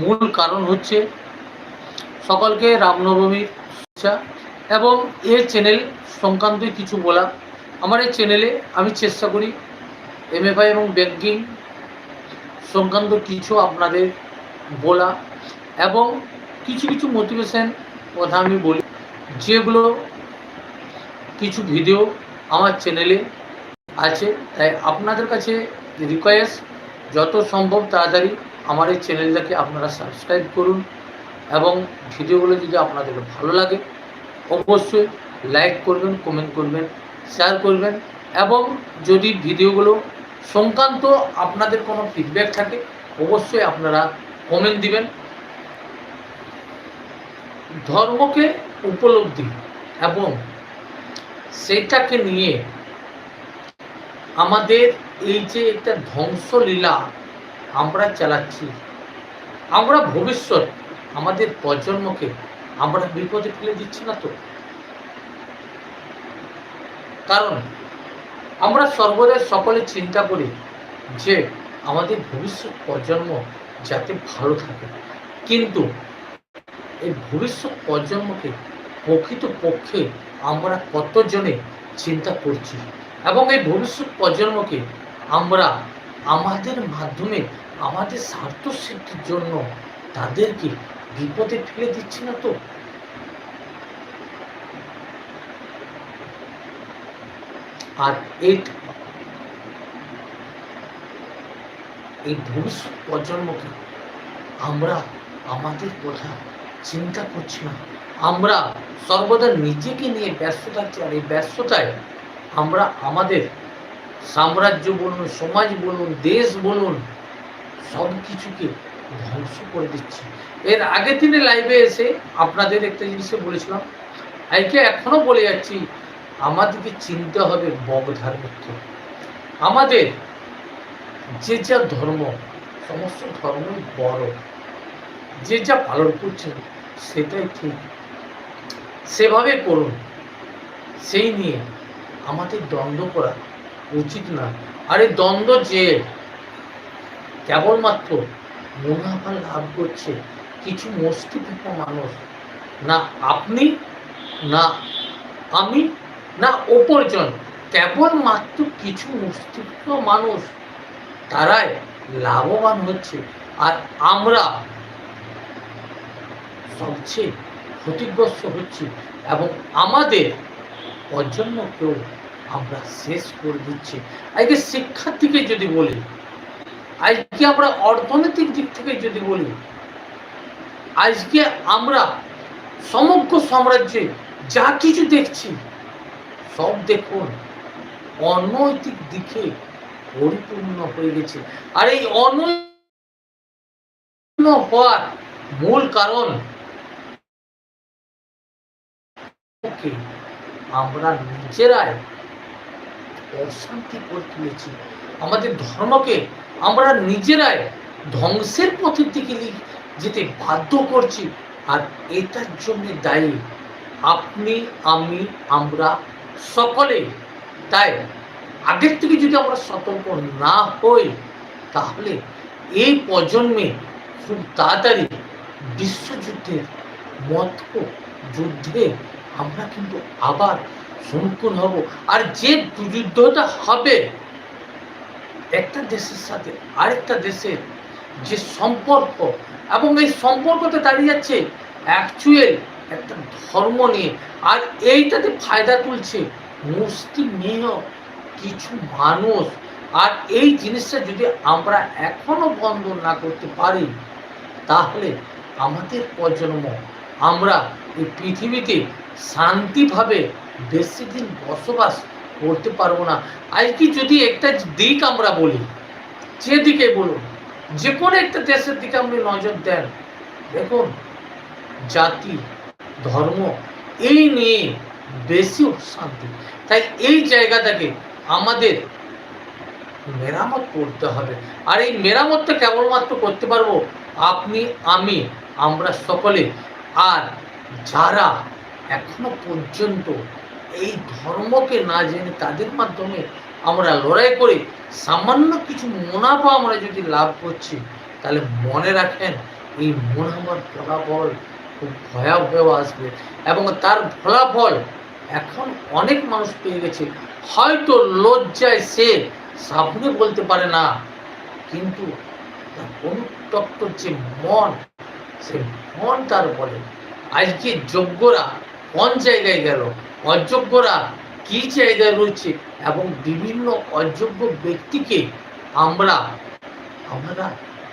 মূল কারণ হচ্ছে সকলকে রামনবমীর শুভেচ্ছা এবং এ চ্যানেল সংক্রান্ত কিছু বলা আমার এই চ্যানেলে আমি চেষ্টা করি এমএফআই এবং ব্যাংকিং সংক্রান্ত কিছু আপনাদের বলা এবং কিছু কিছু মোটিভেশন কথা আমি বলি, যেগুলো কিছু ভিডিও আমার চ্যানেলে আছে। তাই আপনাদের কাছে রিকোয়েস্ট যত সম্ভব তাড়াতাড়ি আমার এই চ্যানেলটাকে আপনারা সাবস্ক্রাইব করুন এবং ভিডিওগুলো যদি আপনাদের ভালো লাগে, অবশ্যই লাইক করবেন কমেন্ট করবেন শেয়ার করবেন এবং যদি ভিডিওগুলো সংক্রান্ত আপনাদের কোনো ফিডব্যাক থাকে, অবশ্যই আপনারা কমেন্ট দিবেন। ধর্মকে উপলব্ধি এবং সেটাকে নিয়ে আমাদের এই যে একটা ধ্বংসলীলা আমরা চালাচ্ছি। আমরা ভবিষ্যৎ, আমাদের প্রজন্মকে আমরা বিপদে ফেলে দিচ্ছি না তো? কারণ আমরা সর্বদাই সকলে চিন্তা করি যে আমাদের ভবিষ্যৎ প্রজন্ম যাতে ভালো থাকে। কিন্তু এই ভবিষ্যৎ প্রজন্মকে প্রকৃত পক্ষে আমরা কতজনে চিন্তা করছি? এবং এই ভবিষ্যৎ প্রজন্মকে আমরা আমাদের মাধ্যমে আমাদের স্বার্থ সিদ্ধির জন্য তাদেরকে বিপদে ফেলে দিচ্ছি না তো? আর এই ভবিষ্যৎ প্রজন্মকে আমরা আমাদের কথা চিন্তা করছি না। আমরা সর্বদা নিজেকে নিয়ে ব্যস্ত থাকছি আর এই ব্যস্ততায় আমরা আমাদের সাম্রাজ্য বলুন, সমাজ বলুন, দেশ বলুন সব কিছুকে ধ্বংস করে দিচ্ছে। এর আগের দিনে লাইভে এসে আপনাদের একটা জিনিসে বলেছিলাম আজকে এখনও বলে যাচ্ছি, আমাদেরকে চিনতে হবে বগ ধার্মিক আমাদের যে যা ধর্ম, সমস্ত ধর্মই বড়। যে যা পালন করছেন, সেটাই ঠিক। সেভাবে করুন। সেই নিয়ে আমাদের দ্বন্দ্ব করা উচিত না। আর এই দ্বন্দ্ব যে কেবলমাত্র মুনাফা লাভ করছে কিছু মস্তিষ্ক মানুষ। না আপনি, না আমি, না অপরজন। কেবলমাত্র কিছু মস্তিষ্ক মানুষ, তারাই লাভবান হচ্ছে। আর আমরা সবচেয়ে ক্ষতিগ্রস্ত হচ্ছি এবং আমাদের প্রজন্মকেও আমরা শেষ করে দিচ্ছি। আজকে শিক্ষার দিকে যদি বলি আজকে আমরা অর্থনৈতিক দিক থেকে যদি বলি, আজকে আমরা সমগ্র সাম্রাজ্যে যা কিছু দেখছি, সব দেখুন অনৈতিক দিকে পরিপূর্ণ হয়ে গেছে। আর এই অনৈতিক হওয়ার মূল কারণ আমরা নিজেরাই অশান্তি করে তুলেছি। আমাদের ধর্মকে আমরা নিজেরাই ধ্বংসের পথের দিকে যেতে বাধ্য করছি। আর এটার জন্য দায়ী। আপনি, আমি, আমরা সকলে তাই আগের থেকে যদি আমরা সতর্ক না হই, তাহলে এই প্রজন্মে খুব তাড়াতাড়ি বিশ্বযুদ্ধের মত যুদ্ধে আমরা কিন্তু আবার সম্মুখীন হব। আর যে যুদ্ধটা হবে একটা দেশের সাথে আরেকটা দেশের যে সম্পর্ক এবং এই সম্পর্কতে দাঁড়িয়ে যাচ্ছে অ্যাকচুয়াল একটা ধর্ম নিয়ে। আর এইটাতে ফায়দা তুলছে মুসলিম মেয়েও কিছু মানুষ। আর এই জিনিসটা যদি আমরা এখনও বন্ধ না করতে পারি, তাহলে আমাদের প্রজন্ম, আমরা এই পৃথিবীতে শান্তিভাবে বেশি দিন বসবাস করতে পারব না। আজকে যদি একটা দিক আমরা বলি যে দিকে বলুন, যে কোনো একটা দেশের দিকে আপনি নজর দেন। দেখুন, জাতি, ধর্ম, এই নিয়ে বেশি শান্তি তাই এই জায়গাটাকে আমাদের মেরামত করতে হবে। আর এই মেরামতটা কেবলমাত্র করতে পারব আপনি, আমি, আমরা সকলে। আর যারা এখনও পর্যন্ত এই ধর্মকে না জেনে তাদের মাধ্যমে আমরা লড়াই করে সামান্য কিছু মুনাফা আমরা যদি লাভ করছি, তাহলে মনে রাখেন এই মোনামার ফলাফল খুব ভয়াবহ আসবে এবং তার ফলাফল এখন অনেক মানুষ পেয়ে গেছে। হয়তো লজ্জায় সে সামনে বলতে পারে না, কিন্তু অনুতপ্ত যে মন, সে মন তার বলে, আজকে যোগ্যরা কোন জায়গায় গেল? অযোগ্যরা কি চাহিদা রয়েছে? এবং বিভিন্ন অযোগ্য ব্যক্তিকে আমরা আমরা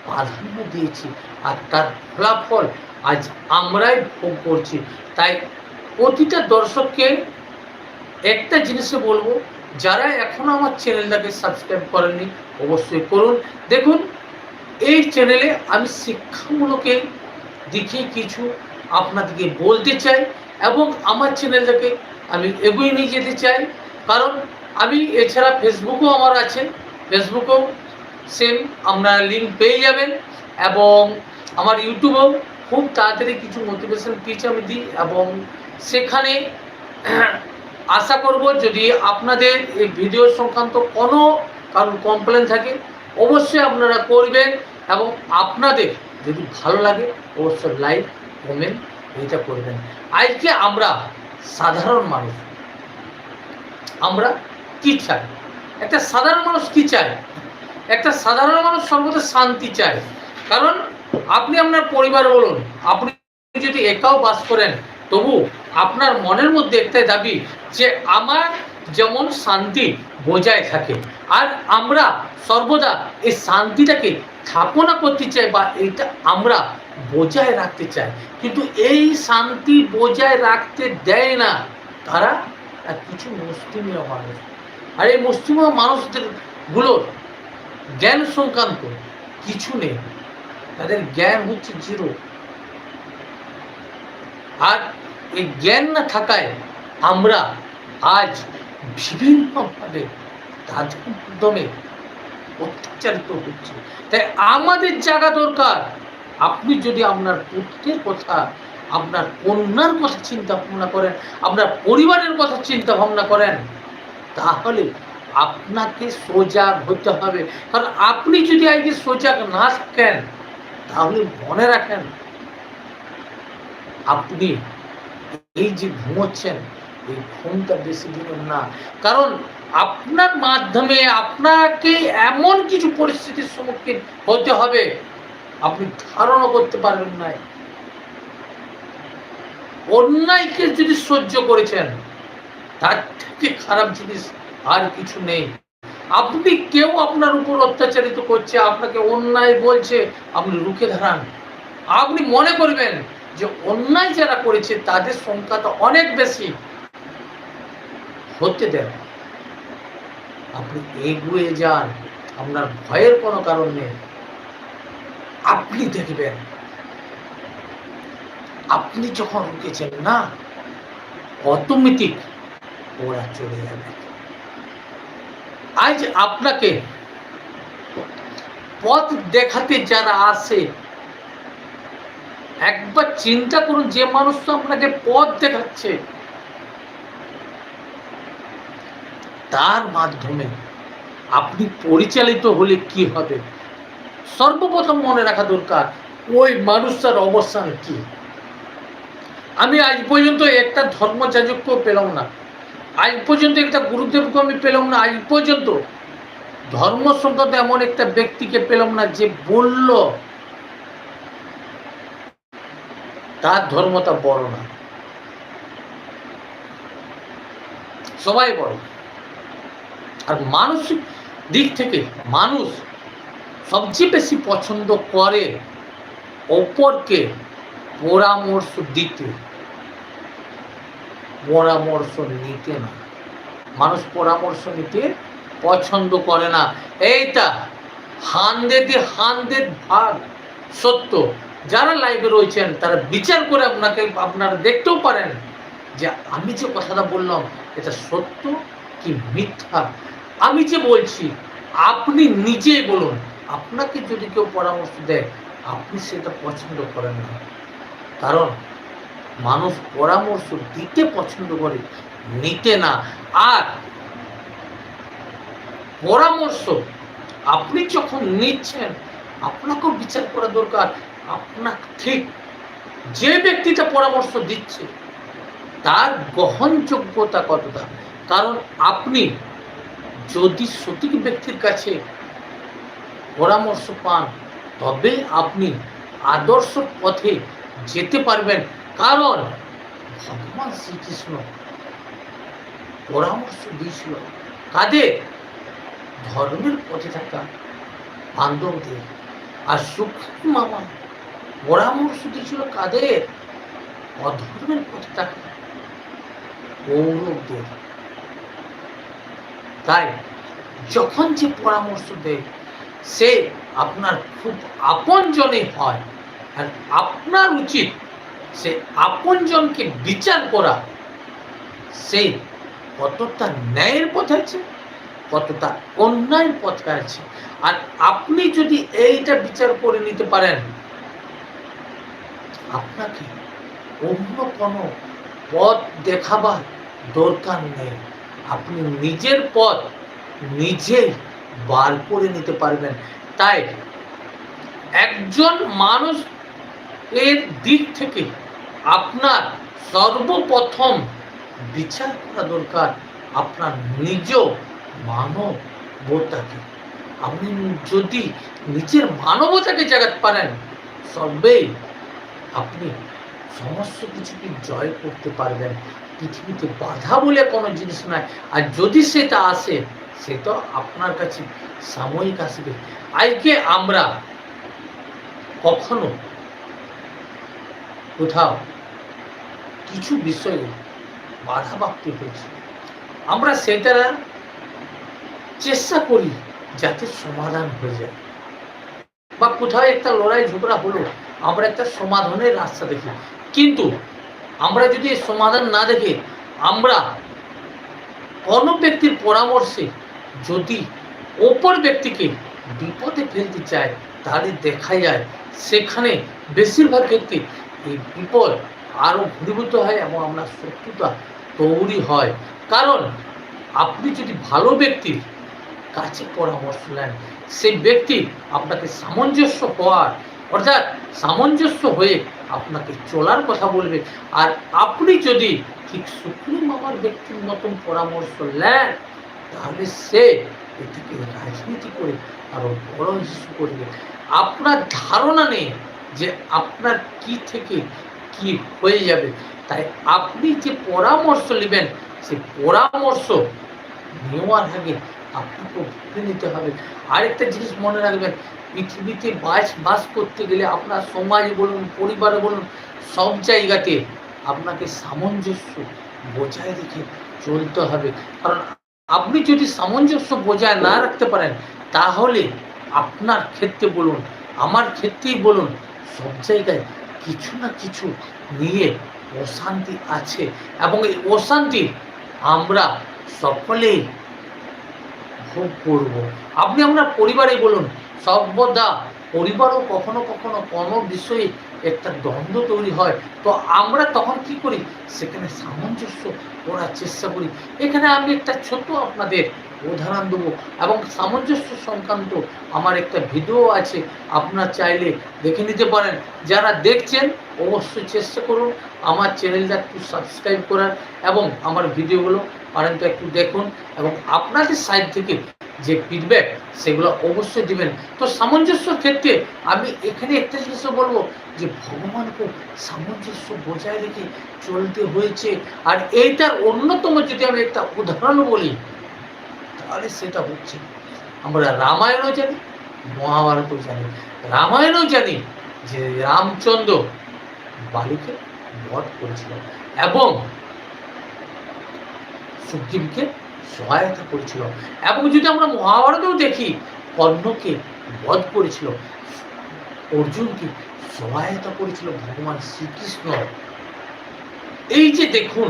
প্রাধান্য দিয়েছি আর তার ফলাফল আজ আমরাই ভোগ করছি। তাই প্রতিটা দর্শককে একটা জিনিসে বলব, যারা এখনও আমার চ্যানেলটাকে সাবস্ক্রাইব করেননি, অবশ্যই করুন। দেখুন, এই চ্যানেলে আমি শিক্ষামূলকে দিকে কিছু আপনাদেরকে বলতে চাই এবং আমার চ্যানেলটাকে আমি এগিয়ে নিয়ে যেতে চাই। কারণ আমি এছাড়া ফেসবুকও আমার আছে। ফেসবুকেও সেম আপনারা লিঙ্ক পেয়ে যাবেন এবং আমার ইউটিউবেও খুব তাড়াতাড়ি কিছু মোটিভেশন পিচ আমি দিই এবং সেখানে আশা করব যদি আপনাদের এই ভিডিও সংক্রান্ত কোনো কারণ কমপ্লেন থাকে, অবশ্যই আপনারা করবেন এবং আপনাদের যদি ভালো লাগে, অবশ্যই লাইক কমেন্ট এটা করবেন। আজকে আমরা সাধারণ মানুষ। আমরা কি চাই? একটা সাধারণ মানুষ কি চায়? একটা সাধারণ মানুষ সর্বদা শান্তি চায়। কারণ আপনি আপনার পরিবার বলুন, আপনি যদি একাও বাস করেন, তবু আপনার মনের মধ্যে একটাই দাবি যে আমার যেমন শান্তি বজায় থাকে। আর আমরা সর্বদা এই শান্তিটাকে স্থাপনা করতে চাই বা এটা আমরা বজায় রাখতে চাই কিন্তু এই শান্তি বজায় রাখতে দেয় না। তারা আর কিছু মুসলিমীয় মানুষ আর এই মুসলিমীয় মানুষদেরগুলোর জ্ঞান সংক্রান্ত, কিছু নেই। তাদের জ্ঞান হচ্ছে জিরো। আর এই জ্ঞান না থাকায় আমরা আজ বিভিন্নভাবে তাদের মাধ্যমে অত্যাচারিত হচ্ছে। তাই আমাদের জায়গা দরকার। আপনি যদি আপনার পুত্রের কথা, আপনার কন্যার কথা চিন্তা ভাবনা করেন, আপনার পরিবারের কথা চিন্তা ভাবনা করেন, তাহলে আপনাকে সজাগ হতে হবে। কারণ আপনি যদি আজকে সজাগ না থাকেন, তাহলে মনে রাখেন, আপনি এই যে ঘুমোচ্ছেন, এই ঘুমটা বেশি দিনের না। কারণ আপনার মাধ্যমে আপনাকে এমন কিছু পরিস্থিতির সম্মুখীন হতে হবে আপনি ধারণা করতে পারবেন না অন্যায়কে যদি সহ্য করেছেন, তার থেকে খারাপ জিনিস আর কিছু নেই। আপনি কেউ আপনার উপর অত্যাচারিত করছে, আপনাকে অন্যায় বলছে, আপনি রুখে দাঁড়ান। আপনি মনে করবেন যে অন্যায় যারা করেছে, তাদের সংখ্যাটা অনেক বেশি। হতে দেন। আপনি এগিয়ে যান, আপনার ভয়ের কোনো কারণ নেই। আপনি দেখবেন, আপনি যখন রুকেছেন না অটোমেটিক ওরা চলে যাবে। আজ আপনাকে পথ দেখাতে যারা আসে একবার চিন্তা করুন যে মানুষ তো আপনাকে পথ দেখাচ্ছে। তার মাধ্যমে আপনি পরিচালিত হলে কি হবে? সর্বপ্রথম মনে রাখা দরকার, ওই মানুষটার অবস্থান কি? আমি আজ পর্যন্ত একটা ধর্মযাজককেও পেলাম না। আজ পর্যন্ত একটা গুরুদেবকে আমি পেলাম না। আজ পর্যন্ত ধর্ম সংক্রান্ত এমন একটা ব্যক্তিকে পেলাম না যে বলল, তার ধর্মটা বড় না। সবাই বড়। আর মানসিক দিক থেকে মানুষ সবচেয়ে বেশি পছন্দ করে অপরকে পরামর্শ দিতে। পরামর্শ নিতে না। মানুষ পরামর্শ নিতে পছন্দ করে না। এইটা হান্ড্রেডে হান্ড্রেড ভাগ সত্য। যারা লাইভে রয়েছেন, তারা বিচার করে আপনাকে, আপনারা দেখতেও পারেন যে আমি যে কথাটা বললাম, এটা সত্য কি মিথ্যা? আমি যে বলছি, আপনি নিজেই বলুন। আপনাকে যদি কেউ পরামর্শ দেয়, আপনি সেটা পছন্দ করেন না। কারণ মানুষ পরামর্শ দিতে পছন্দ করে, নিতে না। আর পরামর্শ আপনি যখন নিচ্ছেন, আপনাকেও বিচার করা দরকার। আপনার ঠিক যে ব্যক্তিটা পরামর্শ দিচ্ছে, তার গ্রহণযোগ্যতা কতটা? কারণ আপনি যদি সঠিক ব্যক্তির কাছে পরামর্শ পান। তবে আপনি আদর্শ পথে যেতে পারবেন, কারণ ভগবান শ্রীকৃষ্ণ পরামর্শ দিয়েছিল। কাদের ধর্মের পথে থাকা বান্ধবদের আর সুখী মামা পরামর্শ দিয়েছিল কাদের অধর্মের পথে থাকা কৌরবদের তাই যখন যে পরামর্শ দেয় সে আপনার খুব আপনজনে হয়। আর আপনার উচিত সে আপনজনকে বিচার করা। সে কতটা ন্যায়ের পথে আছে, কতটা অন্যায়ের পথে আছে। আর আপনি যদি এইটা বিচার করে নিতে পারেন, আপনাকে অন্য কোনো পথ দেখাবার দরকার নেই। আপনি নিজের পথ নিজেই বার করে নিতে পারবেন। তাই একজন মানুষ এর দিক থেকে আপনার সর্বপ্রথম বিচার করা দরকার আপনার নিজ মানবতাকে। আপনি যদি নিজের মানবতাকে জাগাতে পারেন সবেই আপনি সমস্ত কিছুকে জয় করতে পারবেন। পৃথিবীতে বাধা বলে কোনো জিনিস নাই। আর যদি সেটা আসে সে তো আপনার কাছে সাময়িক আসবে। আজকে আমরা কখনো কোথাও কিছু বিষয়ে বাধা প্রাপ্তি হয়েছে। আমরা সেটা চেষ্টা করি যাতে সমাধান হয়ে যায়। বা কোথাও একটা লড়াই ঝগড়া হলো, আমরা একটা সমাধানের রাস্তা দেখি। কিন্তু আমরা যদি সমাধান না দেখে, আমরা কোনো ব্যক্তির পরামর্শে যদি অপর ব্যক্তিকে বিপদে ফেলতে চায়, তাহলে দেখা যায় সেখানে বেশিরভাগ ক্ষেত্রে এই বিপদ আরও ঘনীভূত হয় এবং আমরা শত্রুতা তৈরি হয়। কারণ আপনি যদি ভালো ব্যক্তির কাছে পরামর্শ নেন, সেই ব্যক্তি আপনাকে সামঞ্জস্য হওয়ার, অর্থাৎ সামঞ্জস্য হয়ে আপনাকে চলার কথা বলবে। আর আপনি যদি ঠিক সুপ্রিম আমার ব্যক্তির মতন পরামর্শ নেন তাহলে সে এটিকে রাজনীতি করে আরও বড় ইস্যু করবে। আপনার ধারণা নেই যে আপনার কি থেকে কি হয়ে যাবে। তাই আপনি যে পরামর্শ নেবেন সেই পরামর্শ নেওয়ার আগে আপনাকে ভেবে নিতে হবে। আরেকটা জিনিস মনে রাখবেন, পৃথিবীতে বাস বাস করতে গেলে আপনার সমাজ বলুন, পরিবার বলুন, সব জায়গাতে আপনাকে সামঞ্জস্য বজায় রেখে চলতে হবে। কারণ আপনি যদি সামঞ্জস্য বজায় না রাখতে পারেন, তাহলে আপনার ক্ষেত্রে বলুন, আমার ক্ষেত্রেই বলুন, সব জায়গায় কিছু না কিছু নিয়ে অশান্তি আছে। এবং এই অশান্তি আমরা সকলেই ভোগ করব। আপনি আমরা পরিবারে বলুন, সর্বদা পরিবারও কখনো কখনো কোনো বিষয়ে একটা দ্বন্দ্ব তৈরি হয়, তো আমরা তখন কি করি? সেখানে সামঞ্জস্য করার চেষ্টা করি। এখানে আমি একটা ছোট আপনাদের উদাহরণ দেবো এবং সামঞ্জস্য সংক্রান্ত আমার একটা ভিডিও আছে, আপনারা চাইলে দেখে নিতে পারেন। যারা দেখছেন, অবশ্যই চেষ্টা করুন আমার চ্যানেলটা একটু সাবস্ক্রাইব করার এবং আমার ভিডিওগুলো পারেন তো একটু দেখুন এবং আপনাদের সাইড থেকে যে ফিডব্যাক সেগুলো অবশ্যই দিবেন। তো সামঞ্জস্যর ক্ষেত্রে আমি এখানে একটা জিনিসও বলব যে ভগবানকে সামঞ্জস্য বজায় রেখে চলতে হয়েছে। আর এইটার অন্যতম যদি আমি একটা উদাহরণ বলি, তাহলে সেটা হচ্ছে আমরা রামায়ণও জানি, মহাভারতও জানি। রামায়ণও জানি যে রামচন্দ্র বালিকে বধ করেছিল এবং সুগ্রীবকে সহায়তা করেছিল। এবং যদি আমরা মহাভারতেও দেখি, কর্ণকে বধ করেছিল, অর্জুনকে সহায়তা করেছিল ভগবান শ্রীকৃষ্ণ। এই যে দেখুন,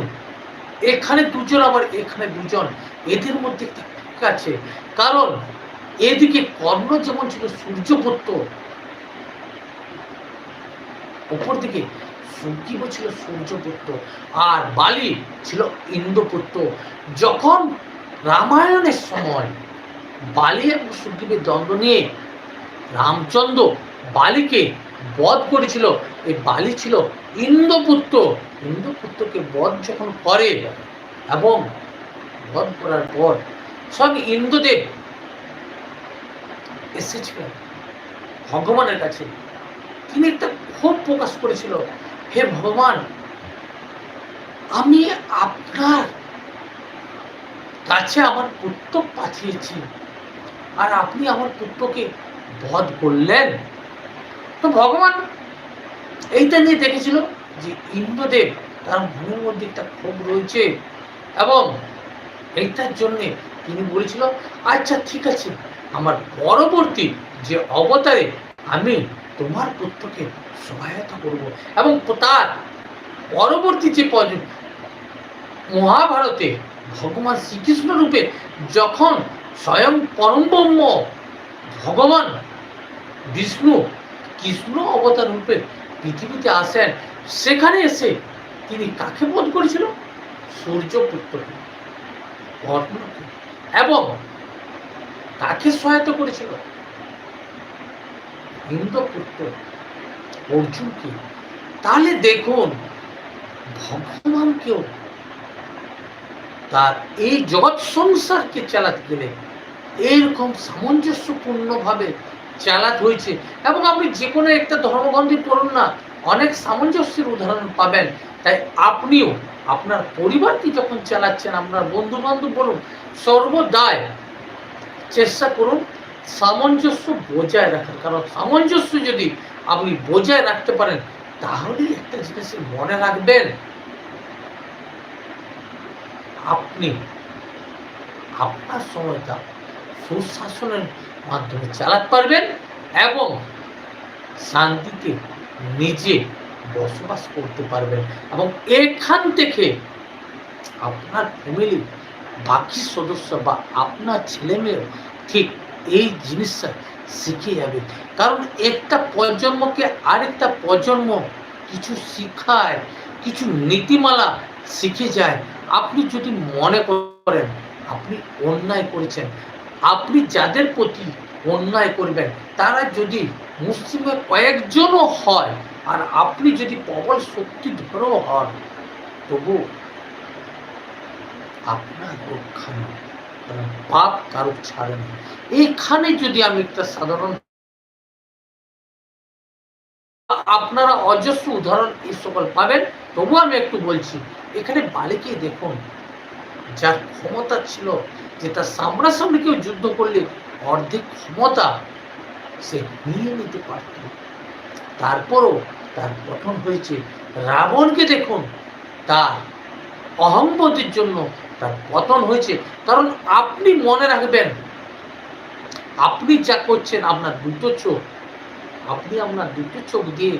এখানে দুজন, আবার এখানে দুজন, এদের মধ্যে একটা আছে। কারণ এদিকে কর্ণ যেমন ছিল সূর্যপুত্র অপরদিকে সুগ্রীব ছিল সূর্যপুত্র আর বালি ছিল ইন্দ্রপুত্র যখন রামায়ণের সময় বালি এবং সুগ্রীবের দ্বন্দ্ব নিয়ে রামচন্দ্র বালিকে বধ করেছিল। এই বালি ছিল ইন্দ্রপুত্র। ইন্দ্রপুত্রকে বধ যখন করে এবং বধ করার পর সব ইন্দ্রদেব এসেছিলেন ভগবানের কাছে। তিনি একটা ক্ষোভ প্রকাশ করেছিল, হে ভগবান, আমি আপনার কাছে আমার পুত্র পাঠিয়েছি আর আপনি আমার পুত্রকে বধ করলেন? তো ভগবান এইটা নিয়ে দেখেছিল যে ইন্দ্রদেব তার মনের মধ্যে একটা ক্ষোভ রয়েছে এবং এইটার জন্যে তিনি বলেছিল আচ্ছা ঠিক আছে, আমার পরবর্তী যে অবতারে আমি তোমার পুত্রকে সহায়তা করব এবং তার পরবর্তী যে পর্য- মহাভারতে ভগবান শ্রীকৃষ্ণ রূপে যখন স্বয়ং পরম ব্রহ্ম ভগবান বিষ্ণু কৃষ্ণ অবতার রূপে পৃথিবীতে আসেন, সেখানে এসে তিনি কাকে বোধ করেছিল সূর্যপুত্রকে কর্ণকে এবং কাকে সহায়তা করেছিল ইন্দ্রপুত্র অর্জুনকে। তাহলে দেখুন, ভগবানকেও তার এই জগৎ সংসারকে চালাতে গেলে এইরকম সামঞ্জস্যপূর্ণভাবে চালাতে হয়েছে। এবং আপনি যে কোনো একটা ধর্মগ্রন্থি পড়ুন না, অনেক সামঞ্জস্যের উদাহরণ পাবেন। তাই আপনিও আপনার পরিবারকে যখন চালাচ্ছেন, আপনার বন্ধু বান্ধব বলুন, সর্বদাই চেষ্টা করুন সামঞ্জস্য বজায় রাখার। কারণ সামঞ্জস্য যদি আপনি বজায় রাখতে পারেন, তাহলেই একটা জিনিস মনে রাখবেন। আপনি আপনার সময়টা সুশাসনের মাধ্যমে চালাতে পারবেন এবং শান্তিতে নিজে বসবাস করতে পারবেন এবং এখান থেকে আপনার ফ্যামিলি বাকি সদস্য বা আপনার ছেলে মেয়েও ঠিক এই জিনিসটা শিখে যাবে। কারণ একটা প্রজন্মকে আরেকটা প্রজন্ম কিছু শিখায়, কিছু নীতিমালা শিখে যায় আপনি যদি মনে করেন, আপনি অন্যায় করেছেন, আপনি যাদের প্রতি অন্যায় করবেন, তারা যদি মুসলিমের কয়েকজনও হয় আর আপনি যদি প্রবল শক্তি ধরেও হন, তবু আপনার রক্ষা নেই, কারণ পাপ কারও ছাড়ে না। এইখানে যদি আমি একটা সাধারণ আপনারা অজস্র উদাহরণ এই সকল পাবেন। তবু আমি একটু বলছি, এখানে বালিকে দেখুন, যার ক্ষমতা ছিল যে তার সামনাসামনি কেউ যুদ্ধ করলে অর্ধেক ক্ষমতা সে নিয়ে নিতে পারত। তারপরও তার গঠন হয়েছে রাবণকে দেখুন, তার অহংবোধের জন্য তার পতন হয়েছে। কারণ আপনি মনে রাখবেন, আপনি যা করছেন আপনার দুটো চোখ, আপনি আপনার দুটো চোখ দিয়ে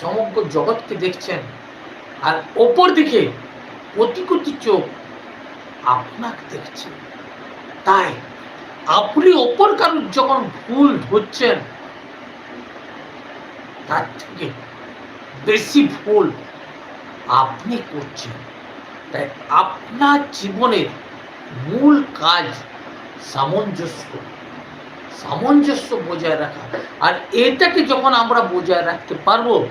সমগ্র জগৎকে দেখছেন আর ওপর দিকে কোটি কোটি চোখ আপনাকে দেখছে। তাই আপনি ওপর কারোর যখন ভুল ধরছেন, তার থেকে বেশি ভুল আপনি করছেন। তাই আপনার জীবনের মূল কাজ সামঞ্জস্য। সামঞ্জস্য বজায় রাখা। আর এটাকে যখন আমরা বজায় রাখতে পারব,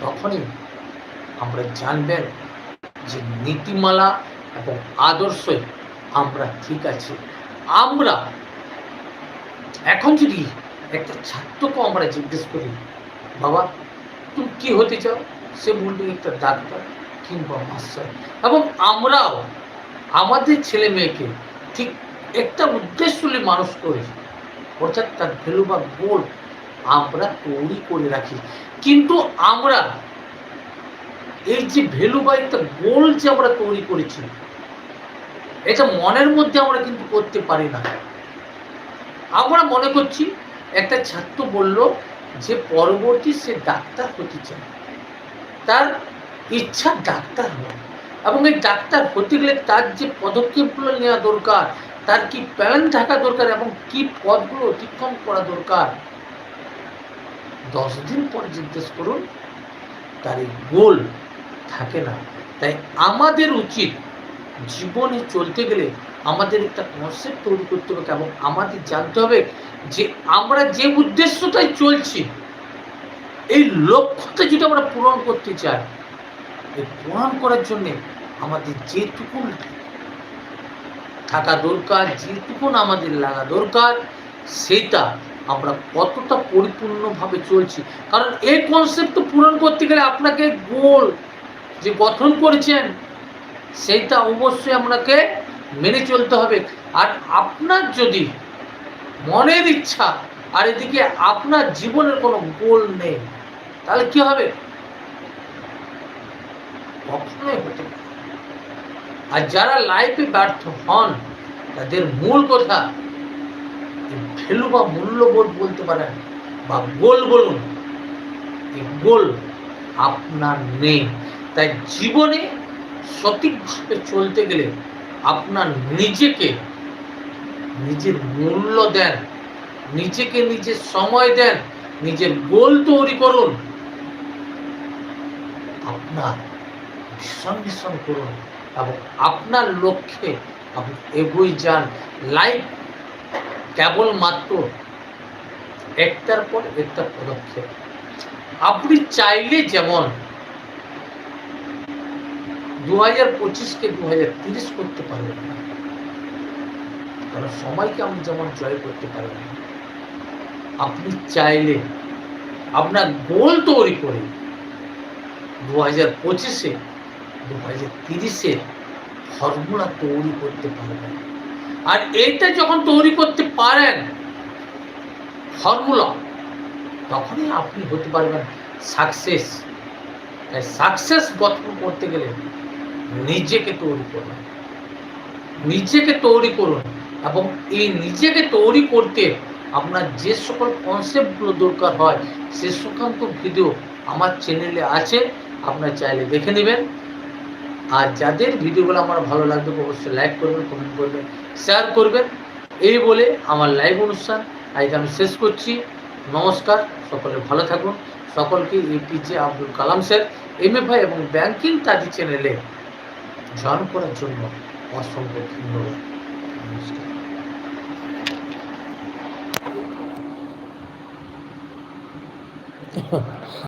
তখনই আমরা জানবেন যে নীতিমালা এবং আদর্শে আমরা ঠিক আছি। আমরা এখন যদি একটা ছাত্রকে আমরা জিজ্ঞেস করি, বাবা, তুমি কি হতে চাও? সে বলবে, একটা ডাক্তার কিংবা মাস্টার এবং আমরাও আমাদের ছেলে মেয়েকে ঠিক একটা উদ্দেশ্য নিয়ে মানুষ করি, অর্থাৎ তার ভ্যালু বা গোল আমরা তৈরি করে রাখি। কিন্তু আমরা এই যে ভ্যালু বা একটা গোল যে আমরা তৈরি করেছি, এটা মনের মধ্যে আমরা কিন্তু করতে পারি না। আমরা মনে করছি, একটা ছাত্র বলল যে পরবর্তী সে ডাক্তার হতে চায়। তার ইচ্ছা ডাক্তার হওয়া। এবং এই ডাক্তার হতে গেলে তার যে পদক্ষেপগুলো নেওয়া দরকার, তার কি প্ল্যান থাকা দরকার এবং কি পদগুলো অতিক্রম করা দরকার, দশ দিন পর জিজ্ঞেস করুন, তার এই গোল থাকে না। তাই আমাদের উচিত জীবনে চলতে গেলে আমাদের একটা কনসেপ্ট তৈরি করতে হবে এবং আমাদের জানতে হবে যে আমরা যে উদ্দেশ্যটাই চলছি, এই লক্ষ্যটা যদি আমরা পূরণ করতে চাই, এই পূরণ করার জন্যে আমাদের যেটুকু থাকা দরকার যেটুকু আমাদের লাগা দরকার, সেটা আমরা কতটা পরিপূর্ণভাবে চলছি। কারণ এই কনসেপ্ট পূরণ করতে গেলে আপনাকে গোল যে গঠন করেছেন, সেইটা অবশ্যই আপনাকে মেনে চলতে হবে। আর আপনার যদি মনের ইচ্ছা, আর এদিকে আপনার জীবনের কোনো গোল নেই, তাহলে কি হবে? আর যারা লাইফে ব্যর্থ হন, তাদের মূল কথা ভ্যালু বা মূল্যবোধ বলতে পারেন, বা গোল বলুন গোল আপনার নেই। তাই জীবনে সঠিকভাবে চলতে গেলে আপনার নিজেকে নিজের মূল্য দেন, নিজেকে নিজের সময় দেন, নিজের গোল তৈরি করুন। আপনার ভীষণ ভীষণ করুন এবং আপনার লক্ষ্যে আপনি এগোই যান। লাইফ কেবলমাত্র একটার পর একটা পদক্ষেপ। আপনি চাইলে যেমন দু হাজার পঁচিশকে দু হাজার তিরিশ করতে পারবেন না। কারণ সময়কে আপনি যেমন জয় করতে পারবেন না? আপনি চাইলে আপনার গোল তৈরি করে দু হাজার পঁচিশে দু হাজার তিরিশে ফর্মুলা তৈরি করতে পারবেন। আর এইটা যখন তৈরি করতে পারেন ফর্মুলা তখনই আপনি হতে পারবেন সাকসেস তাই সাকসেস গঠন করতে গেলে নিজেকে তৈরি করুন। নিজেকে তৈরি করুন এবং এই নিজেকে তৈরি করতে আপনার যে সকল কনসেপ্টগুলো দরকার হয়, সে সংক্রান্ত ভিডিও আমার চ্যানেলে আছে, আপনার চাইলে দেখে নেবেন। আর যাদের ভিডিওগুলো আমার ভালো লাগবে, অবশ্যই লাইক করবেন কমেন্ট করবেন শেয়ার করবেন। এই বলে আমার লাইভ অনুষ্ঠান আজকে আমি শেষ করছি। নমস্কার, সকলে ভালো থাকুন। সকলকে APJ Abdul Kalam sir MFI এবং ব্যাংকিং তাজি চ্যানেলে জয়েন করার জন্য অসংখ্য ধন্যবাদ। নমস্কার।